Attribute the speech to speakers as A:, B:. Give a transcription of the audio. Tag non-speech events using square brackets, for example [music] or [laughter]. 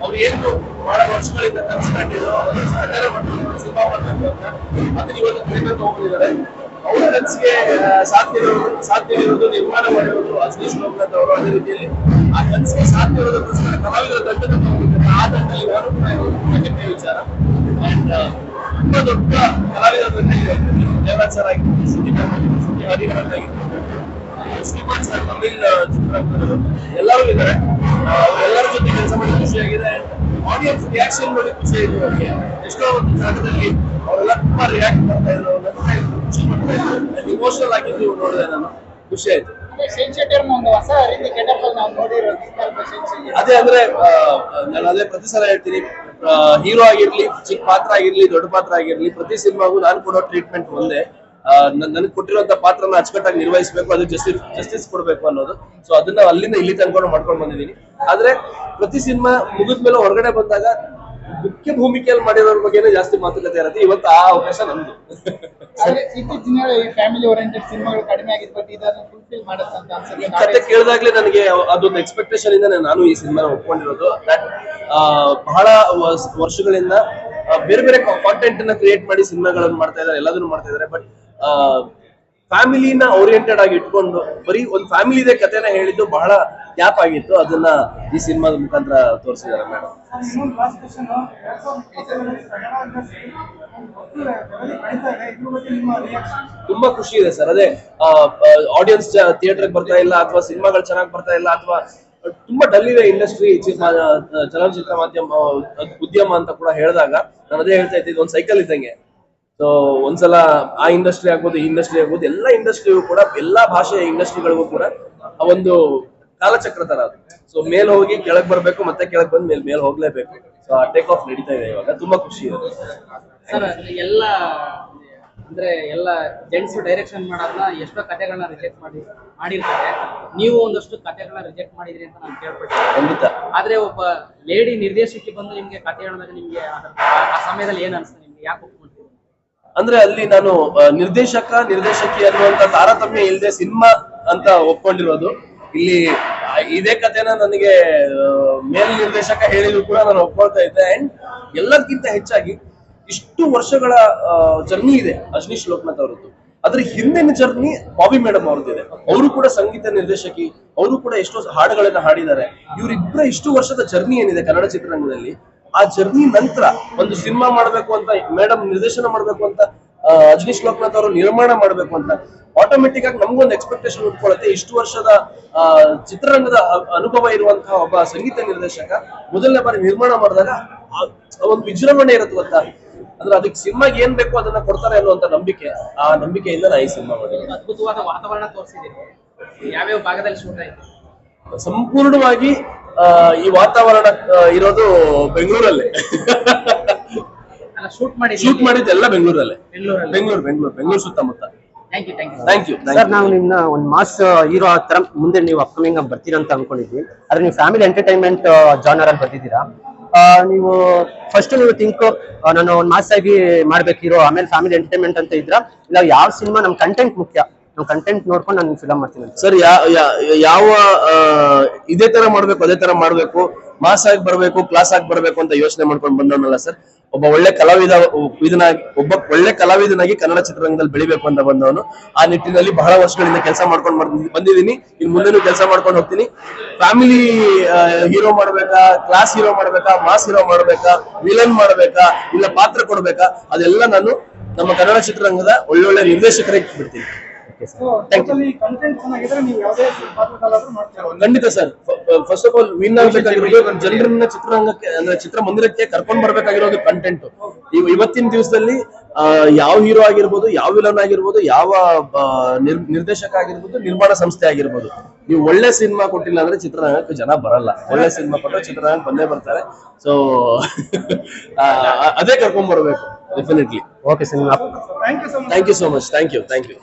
A: ಅವರು ಏನು ಬಹಳ ವರ್ಷಗಳಿಂದ ಕನಸು ಕಂಡಿದ್ರು ಸಿನಿಮಾ ಮಾಡಬೇಕು ಅದನ್ನ ಇವತ್ತು ಕಡಿಮೆ ತಗೊಂಡಿದ್ದಾರೆ ಅವ್ರ ಕನಸಿಗೆ ಸಾಧ್ಯ ಇರೋದು ಸಾಧ್ಯ ಇರೋದು ನಿರ್ಮಾಣ ಮಾಡಿರೋದು ಅಜನೀಶ್ ಲೋಕನಾಥ್ ಅವರು ಅದೇ ರೀತಿಯಲ್ಲಿ ಆ ಕನಸಿಗೆ ಸಾಧ್ಯ ಇರೋದಕ್ಕೋಸ್ಕರ ಕಲಾವಿದರ ತಗೊಂಡಿದ್ದಾರೆ ಆ ದಂಡದಲ್ಲಿ ನಾನು ಕೂಡ ತುಂಬಾ ವಿಚಾರ. ಅಂಡ್ ತುಂಬಾ ದೊಡ್ಡ ಕಲಾವಿದರ ದಂಡ ಇದೆ ಸರ್ ಆಗಿರ್ಬೋದು ಶ್ರೀಮಾನ್ ಸರ್ ತಮಿಳ್ ಚಿತ್ರ ಎಲ್ಲರೂ ಇದ್ದಾರೆ. ಎಲ್ಲರ ಜೊತೆ ಕೆಲಸ ಮಾಡಿ ಖುಷಿಯಾಗಿದೆ. ಆಡಿಯನ್ಸ್ ರಿಯಾಕ್ಷನ್ ನೋಡಿ ಖುಷಿ ಇದೆ ಅವ್ರಿಗೆ. ಎಷ್ಟೋ ಒಂದು ಜಾಗದಲ್ಲಿ ಅವರೆಲ್ಲ ತುಂಬಾ ರಿಯಾಕ್ಟ್ ಮಾಡ್ತಾ ಇದ್ರು. ಇಮೋಷನಲ್ ಆಗಿದ್ದು ನೋಡಿದೆ ನಾನು ಖುಷಿ ಆಯ್ತು. ಅದೇ ಅಂದ್ರೆ ನಾನು ಅದೇ ಪ್ರತಿ ಸಲ ಹೇಳ್ತೀನಿ ಹೀರೋ ಆಗಿರ್ಲಿ ಚಿಕ್ಕ ಪಾತ್ರ ಆಗಿರ್ಲಿ ದೊಡ್ಡ ಪಾತ್ರ ಆಗಿರ್ಲಿ ಪ್ರತಿ ಸಿನಿಮಾಗೂ ನಾನು ಕೊಡೋ ಟ್ರೀಟ್ಮೆಂಟ್ ಒಂದೇ. ನನಗೆ ಕೊಟ್ಟಿರುವಂತ ಪಾತ್ರನ ಅಚ್ಚುಕಟ್ಟಾಗಿ ನಿರ್ವಹಿಸಬೇಕು ಅದಕ್ಕೆ ಜಸ್ಟಿಸ್ ಜಸ್ಟಿಸ್ ಕೊಡಬೇಕು ಅನ್ನೋದು. ಸೊ ಅದನ್ನ ಅಲ್ಲಿಂದ ಇಲ್ಲಿ ತನ್ಕೊಂಡು ಮಾಡ್ಕೊಂಡು ಬಂದಿದ್ದೀನಿ. ಆದ್ರೆ ಪ್ರತಿ ಸಿನಿಮಾ ಮುಗಿದ್ಮೇಲೆ ಹೊರಗಡೆ ಬಂದಾಗ ಮುಖ್ಯ ಭೂಮಿಕೆಯಲ್ಲಿ ಮಾಡಿರೋರ ಬಗ್ಗೆನೇ ಜಾಸ್ತಿ ಮಾತುಕತೆ ಇರುತ್ತೆ. ಇವತ್ತು ಆ ಅವಕಾಶ ನಮ್ದು. [laughs]
B: ಇತ್ತೀಚಿನ ಈ ಫ್ಯಾಮಿಲಿ ಓರಿಯೆಂಟೆಡ್ ಸಿನಿಮಾಗಳು ಕಡಿಮೆ ಆಗಿದ್ ಬಟ್ ಇದನ್ನು ಫುಲ್ಫಿಲ್ ಮಾಡುತ್ತೆ ಅಂತ
A: ಈ
B: ಅನ್ಸುತ್ತೆ
A: ಕತೆ ಕೇಳಿದಾಗ್ಲೇ ನನಗೆ ಅದೊಂದು ಎಕ್ಸ್ಪೆಕ್ಟೇಷನ್ ಇಂದ ನಾನು ಈ ಸಿನಿಮಾ ಒಪ್ಕೊಂಡಿರೋದು. ದಟ್ ಬಹಳ ವರ್ಷಗಳಿಂದ ಬೇರೆ ಬೇರೆ ಕಾಂಟೆಂಟ್ನ ಕ್ರಿಯೇಟ್ ಮಾಡಿ ಸಿನಿಮಾಗಳನ್ನು ಮಾಡ್ತಾ ಇದಾರೆ ಎಲ್ಲದನ್ನು ಮಾಡ್ತಾ ಇದ್ದಾರೆ. ಬಟ್ ಫ್ಯಾಮಿಲಿನ ಓರಿಯೆಂಟೆಡ್ ಆಗಿ ಇಟ್ಕೊಂಡು ಬರೀ ಒಂದು ಫ್ಯಾಮಿಲಿ ಇದೆ ಕತೆನ ಹೇಳಿದ್ದು ಬಹಳ ಗ್ಯಾಪ್ ಆಗಿತ್ತು, ಅದನ್ನ ಈ ಸಿನಿಮಾದ ಮುಖಾಂತರ ತೋರಿಸಿದ್ದಾರೆ ಮೇಡಮ್ ತುಂಬಾ ಖುಷಿ ಇದೆ ಸರ್ ಅದೇ ಆಡಿಯನ್ಸ್ ಥಿಯೇಟರ್ ಬರ್ತಾ ಇಲ್ಲ ಅಥವಾ ಸಿನಿಮಾಗಳು ಚೆನ್ನಾಗಿ ಬರ್ತಾ ಇಲ್ಲ ಅಥವಾ ತುಂಬಾ ಡಲ್ ಇದೆ ಇಂಡಸ್ಟ್ರಿ ಚಲನಚಿತ್ರ ಮಾಧ್ಯಮ ಉದ್ಯಮ ಅಂತ ಕೂಡ ಹೇಳಿದಾಗ ನಾನು ಅದೇ ಹೇಳ್ತಾ ಇದ್ದೆ ಒಂದು ಸೈಕಲ್ ಇದ್ದಂಗೆ. ಸೊ ಒಂದ್ಸಲ ಆ ಇಂಡಸ್ಟ್ರಿ ಆಗ್ಬೋದು, ಈ ಇಂಡಸ್ಟ್ರಿ ಆಗ್ಬೋದು, ಎಲ್ಲ ಇಂಡಸ್ಟ್ರಿಗೂ ಕೂಡ, ಎಲ್ಲಾ ಭಾಷೆಯ ಇಂಡಸ್ಟ್ರಿಗಳಿಗೂ ಕೂಡ ಆ ಒಂದು ಕಾಲಚಕ್ರ ತರ ಅದು ಸೊ ಮೇಲ್ ಹೋಗಿ ಕೆಳಗ್ ಬರ್ಬೇಕು ಮತ್ತೆ ಕೆಳಗ್ ಬಂದ್ ಮೇಲೆ ಮೇಲ್ ಹೋಗ್ಲೇಬೇಕು. ಸೊ ಆ ಟೇಕ್ ಆಫ್ ನಡೀತಾ ಇದೆ ಇವಾಗ. ತುಂಬಾ ಖುಷಿ ಇದೆ.
C: ಸರ್ ಎಲ್ಲ ಅಂದ್ರೆ ಎಲ್ಲ ಜೆಂಟ್ಸ್ ಡೈರೆಕ್ಷನ್ ಮಾಡೋದನ್ನ ಎಷ್ಟೋ ಕತೆಗಳನ್ನ ರಿಜೆಕ್ಟ್ ಮಾಡಿ ಮಾಡಿರ್ತಾರೆ. ನೀವು ಒಂದಷ್ಟು ಕತೆಗಳನ್ನ ರಿಜೆಕ್ಟ್ ಮಾಡಿದ್ರಿ ಅಂತ ನಾನು ಕೇಳ್ಪಟ್ಟೆ
A: ಖಂಡಿತ.
C: ಆದ್ರೆ ಒಬ್ಬ ಲೇಡಿ ನಿರ್ದೇಶಕಿ ಬಂದು ನಿಮ್ಗೆ ಕತೆ ಹೇಳಿದಾಗ ನಿಮ್ಗೆ ಆ- ಸಮಯದಲ್ಲಿ ಏನ್ ಅನ್ಸುತ್ತೆ ನಿಮ್ಗೆ? ಯಾಕೆ
A: ಅಂದ್ರೆ ಅಲ್ಲಿ ನಾನು ನಿರ್ದೇಶಕ ನಿರ್ದೇಶಕಿ ಅನ್ನುವಂತ ತಾರತಮ್ಯ ಇಲ್ಲದೆ ಸಿನಿಮಾ ಅಂತ ಒಪ್ಕೊಂಡಿರೋದು. ಇಲ್ಲಿ ಇದೇ ಕಥೆನ ನನಗೆ ಮೇಲ್ ನಿರ್ದೇಶಕ ಹೇಳಿದ್ರು ಕೂಡ ನಾನು ಒಪ್ಕೊಳ್ತಾ ಇದ್ದೆ. ಅಂಡ್ ಎಲ್ಲದಕ್ಕಿಂತ ಹೆಚ್ಚಾಗಿ ಇಷ್ಟು ವರ್ಷಗಳ ಜರ್ನಿ ಇದೆ ಅಜನೀಶ್ ಲೋಕನಾಥ್ ಅವರದ್ದು. ಅದ್ರ ಹಿಂದಿನ ಜರ್ನಿ ಬಾಬಿ ಮೇಡಮ್ ಅವ್ರದ್ದಿದೆ. ಅವರು ಕೂಡ ಸಂಗೀತ ನಿರ್ದೇಶಕಿ, ಅವರು ಕೂಡ ಎಷ್ಟೋ ಹಾಡುಗಳನ್ನ ಹಾಡಿದ್ದಾರೆ. ಇವರಿಬ್ಬರ ಇಷ್ಟು ವರ್ಷದ ಜರ್ನಿ ಏನಿದೆ ಕನ್ನಡ ಚಿತ್ರರಂಗದಲ್ಲಿ? ಆ ಜರ್ನಿ ನಂತರ ಒಂದು ಸಿನಿಮಾ ಮಾಡ್ಬೇಕು ಅಂತ, ಮೇಡಮ್ ನಿರ್ದೇಶನ ಮಾಡ್ಬೇಕು ಅಂತ ಅಜನೀಶ್ ಲೋಕನಾಥ್ ಅವರು ನಿರ್ಮಾಣ ಮಾಡ್ಬೇಕು ಅಂತ. ಆಟೋಮೆಟಿಕ್ ಆಗಿ ನಮಗೊಂದು ಎಕ್ಸ್ಪೆಕ್ಟೇಷನ್ ಉಟ್ಕೊಳ್ಳುತ್ತೆ. ಇಷ್ಟು ವರ್ಷದ ಚಿತ್ರರಂಗದ ಅನುಭವ ಇರುವಂತಹ ಒಬ್ಬ ಸಂಗೀತ ನಿರ್ದೇಶಕ ಮೊದಲನೇ ಬಾರಿ ನಿರ್ಮಾಣ ಮಾಡಿದಾಗ ಒಂದು ವಿಜೃಂಭಣೆ ಇರುತ್ತೆ ಗೊತ್ತಾ? ಅಂದ್ರೆ ಅದಕ್ಕೆ ಸಿನಿಮಾಗೆ ಏನ್ ಬೇಕು ಅದನ್ನ ಕೊಡ್ತಾರೆ ಅನ್ನುವಂತ ನಂಬಿಕೆ. ಆ ನಂಬಿಕೆಯಿಂದ ನಾ ಈ ಸಿನಿಮಾ ಮಾಡಿದ್ದೀನಿ.
C: ಅದ್ಭುತವಾದ ವಾತಾವರಣ ತೋರಿಸಿದ್ದೀನಿ ಯಾವ್ಯಾವ ಭಾಗದಲ್ಲಿ ಶೂಟ್ ಆಯ್ತು?
A: ಸಂಪೂರ್ಣವಾಗಿ ಈ ವಾತಾವರಣ ಇರೋದು ಬೆಂಗಳೂರಲ್ಲೇ. [laughs]
C: ಶೂಟ್ ಮಾಡಿ
A: ಶೂಟ್ ಮಾಡಿದ್ದೆಲ್ಲ ಬೆಂಗಳೂರಲ್ಲೇ.
C: ಬೆಂಗಳೂರಲ್ಲಿ.
A: ಬೆಂಗಳೂರು ಬೆಂಗಳೂರು ಬೆಂಗಳೂರು ಸುತ್ತಮುತ್ತ.
C: Thank you thank you
A: thank you
D: sir ನಾವು ನಿಮ್ನ ಒಂದು ಮಾಸ್ ಹೀರೋ ತರ ಮುಂದೆ ನೀವು ಅಪ್ಕಮಿಂಗ್ ಆಗಿ ಬರ್ತೀರಾ ಅಂತ ಅನ್ಕೊಂಡಿದ್ವಿ. ಆದ್ರೆ ನೀವು ಫ್ಯಾಮಿಲಿ ಎಂಟರ್ಟೈನ್ಮೆಂಟ್ ಜಾನರ್ ಅಲ್ಲಿ ಬರ್ತಿದ್ದೀರಾ ಆ, ನೀವು ಫಸ್ಟ್ ನೀವು ಥಿಂಕ್ ನಾನು ಒಂದು ಮಾಸ್ ಆಗಿ ಮಾಡ್ಬೇಕು ಹೀರೋ ಆಮೇಲೆ ಫ್ಯಾಮಿಲಿ ಎಂಟರ್ಟೈನ್ಮೆಂಟ್ ಅಂತ ಇದ್ರ. ಇಲ್ಲ ಯಾವ ಸಿನಿಮಾ ನಮ್ ಕಂಟೆಂಟ್ ಮುಖ್ಯ? ನಾವು ಕಂಟೆಂಟ್ ನೋಡ್ಕೊಂಡು ನಾನು ಫಿಲಮ್ ಮಾಡ್ತೀನಿ
A: ಸರ್ ಯಾವ ಇದೇ ತರ ಮಾಡ್ಬೇಕು, ಅದೇ ತರ ಮಾಡ್ಬೇಕು ಮಾಸ್ ಆಗಿ ಬರ್ಬೇಕು ಕ್ಲಾಸ್ ಆಗಿ ಬರ್ಬೇಕು ಅಂತ ಯೋಚನೆ ಮಾಡ್ಕೊಂಡು ಬಂದವನಲ್ಲ ಸರ್. ಒಬ್ಬ ಒಳ್ಳೆ ಕಲಾವಿದ ಇದನಾಗಿ ಒಬ್ಬ ಒಳ್ಳೆ ಕಲಾವಿದನಾಗಿ ಕನ್ನಡ ಚಿತ್ರರಂಗದಲ್ಲಿ ಬೆಳಿಬೇಕು ಅಂತ ಬಂದವನು. ಆ ನಿಟ್ಟಿನಲ್ಲಿ ಬಹಳ ವರ್ಷಗಳಿಂದ ಕೆಲಸ ಮಾಡ್ಕೊಂಡು ಬಂದಿದ್ದೀನಿ. ಇನ್ ಮುಂದೆನೂ ಕೆಲಸ ಮಾಡ್ಕೊಂಡು ಹೋಗ್ತೀನಿ. ಫ್ಯಾಮಿಲಿ ಹೀರೋ ಮಾಡ್ಬೇಕಾ ಕ್ಲಾಸ್ ಹೀರೋ ಮಾಡ್ಬೇಕಾ ಮಾಸ್ ಹೀರೋ ಮಾಡ್ಬೇಕಾ ವಿಲನ್ ಮಾಡ್ಬೇಕಾ, ಇಲ್ಲ ಪಾತ್ರ ಕೊಡ್ಬೇಕಾ, ಅದೆಲ್ಲ ನಾನು ನಮ್ಮ ಕನ್ನಡ ಚಿತ್ರರಂಗದ ಒಳ್ಳೊಳ್ಳೆ ನಿರ್ದೇಶಕರಿಗೆ ಬಿಡ್ತೀನಿ
E: ಟೋಟಲಿ ಕಂಟೆಂಟ್ ಚೆನ್ನಾಗಿದ್ರೆ ನೀವು ಯಾವುದೇ ಪಾತ್ರದಲ್ಲಾದ್ರೂ ಮಾಡ್ತೀರಾ?
A: ಖಂಡಿತ sir first of all win ಆಗ್ಬೇಕಾಗಿರೋದು ಜನರನ್ನ ಚಿತ್ರರಂಗಕ್ಕೆ ಅಂದ್ರೆ ಚಿತ್ರಮಂದಿರಕ್ಕೆ ಕರ್ಕೊಂಡ್ ಬರ್ಬೇಕಾಗಿರೋದು ಕಂಟೆಂಟ್ ಇವತ್ತಿನ ದಿವಸದಲ್ಲಿ ಆ, ಯಾವ ಹೀರೋ ಆಗಿರ್ಬೋದು ಯಾವ ವಿಲನ್ ಆಗಿರ್ಬೋದು ಯಾವ ನಿರ್- ನಿರ್ದೇಶಕ ಆಗಿರ್ಬೋದು ನಿರ್ಮಾಣ ಸಂಸ್ಥೆ ಆಗಿರ್ಬೋದು ನೀವು ಒಳ್ಳೆ ಸಿನಿಮಾ ಕೊಟ್ಟಿಲ್ಲ ಅಂದ್ರೆ ಚಿತ್ರರಂಗಕ್ಕೆ ಜನ ಬರಲ್ಲ. ಒಳ್ಳೆ ಸಿನಿಮಾ ಕೊಟ್ಟರೆ ಚಿತ್ರರಂಗಕ್ಕೆ ಬಂದೇ ಬರ್ತಾರೆ. ಸೊ [laughs] ಅದೇ ಕರ್ಕೊಂಡ್ ಬರ್ಬೇಕು definitely
D: okay cinema
E: thank you so much
A: thank you so much thank you thank you